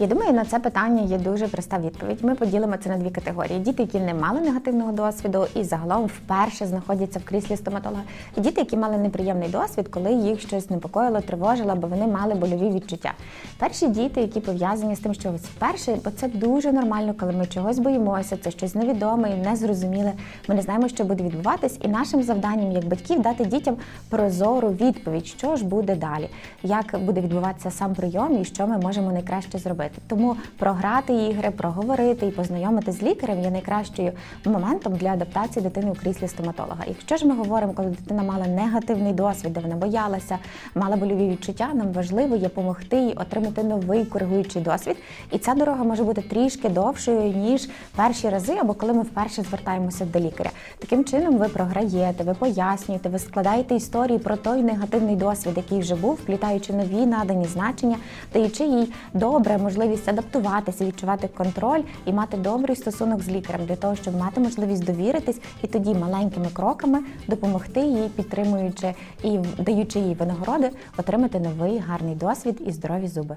Я думаю, на це питання є дуже проста відповідь. Ми поділимо це на дві категорії: діти, які не мали негативного досвіду і загалом вперше знаходяться в кріслі стоматолога, і діти, які мали неприємний досвід, коли їх щось непокоїло, тривожило, або вони мали больові відчуття. Перші діти, які пов'язані з тим, що ось вперше, бо це дуже нормально, коли ми чогось боїмося, це щось невідоме і незрозуміле. Ми не знаємо, що буде відбуватись, і нашим завданням як батьків дати дітям прозору відповідь, що ж буде далі, як буде відбуватися сам прийом і що ми можемо найкраще зробити. Тому програти ігри, проговорити і познайомити з лікарем є найкращою моментом для адаптації дитини у кріслі стоматолога. Якщо ж ми говоримо, коли дитина мала негативний досвід, де вона боялася, мала больові відчуття, нам важливо є допомогти їй отримати новий коригуючий досвід. І ця дорога може бути трішки довшою ніж перші рази, або коли ми вперше звертаємося до лікаря. Таким чином ви програєте, ви пояснюєте, ви складаєте історії про той негативний досвід, який вже був, вплітаючи нові надані значення, даючи їй добре можливість адаптуватися, відчувати контроль і мати добрий стосунок з лікарем для того, щоб мати можливість довіритись і тоді маленькими кроками допомогти їй, підтримуючи і даючи їй винагороди, отримати новий гарний досвід і здорові зуби.